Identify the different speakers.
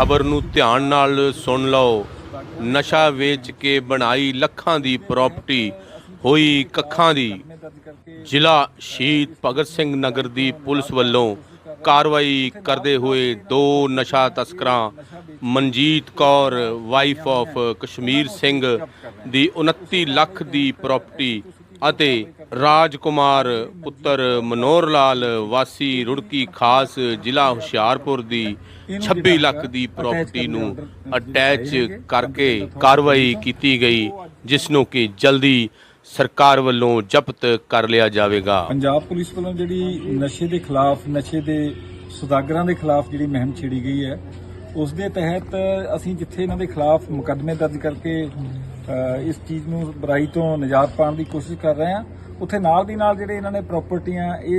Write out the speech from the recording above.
Speaker 1: ਖਬਰ ਨੂੰ ਧਿਆਨ ਨਾਲ ਸੁਣ ਲਓ। ਨਸ਼ਾ ਵੇਚ ਕੇ ਬਣਾਈ ਲੱਖਾਂ ਦੀ ਪ੍ਰਾਪਰਟੀ ਹੋਈ ਕੱਖਾਂ ਦੀ। ਜ਼ਿਲ੍ਹਾ ਸ਼ਹੀਦ ਭਗਤ ਸਿੰਘ ਨਗਰ ਦੀ ਪੁਲਿਸ ਵੱਲੋਂ ਕਾਰਵਾਈ ਕਰਦੇ ਹੋਏ ਦੋ ਨਸ਼ਾ ਤਸਕਰਾਂ, ਮਨਜੀਤ ਕੌਰ ਵਾਈਫ ਆਫ ਕਸ਼ਮੀਰ ਸਿੰਘ, ਦੀ 29 ਲੱਖ ਦੀ ਪ੍ਰਾਪਰਟੀ ਅਤੇ ਰਾਜਕੁਮਾਰ ਪੁੱਤਰ ਮਨੋਹਰ ਲਾਲ, ਵਾਸੀ ਰੁੜਕੀ ਖਾਸ ਜ਼ਿਲ੍ਹਾ ਹੁਸ਼ਿਆਰਪੁਰ ਦੀ 26 ਲੱਖ ਦੀ ਪ੍ਰਾਪਰਟੀ ਨੂੰ ਅਟੈਚ ਕਰਕੇ ਕਾਰਵਾਈ ਕੀਤੀ ਗਈ, ਜਿਸ ਨੂੰ ਕਿ ਜਲਦੀ ਸਰਕਾਰ ਵੱਲੋਂ ਜ਼ਬਤ ਕਰ ਲਿਆ ਜਾਵੇਗਾ।
Speaker 2: ਪੰਜਾਬ ਪੁਲਿਸ ਵੱਲੋਂ ਜਿਹੜੀ ਨਸ਼ੇ ਦੇ ਖਿਲਾਫ, ਨਸ਼ੇ ਦੇ ਸੁਦਾਗਰਾਂ ਦੇ ਖਿਲਾਫ ਜਿਹੜੀ ਮੁਹਿੰਮ ਛੇੜੀ ਗਈ ਹੈ, ਉਸ ਦੇ ਤਹਿਤ ਅਸੀਂ ਜਿੱਥੇ ਇਹਨਾਂ ਦੇ ਖਿਲਾਫ ਮੁਕੱਦਮੇ ਦਰਜ ਕਰਕੇ ਇਸ ਚੀਜ਼ ਨੂੰ ਬੁਰਾਈ ਤੋਂ ਨਿਜਾਤ ਪਾਉਣ ਦੀ ਕੋਸ਼ਿਸ਼ ਕਰ ਰਹੇ ਹਾਂ। ਉੱਥੇ ਨਾਲ ਦੀ ਨਾਲ ਜਿਹੜੇ ਇਹਨਾਂ ਨੇ ਪ੍ਰਾਪਰਟੀਆਂ ਇਹ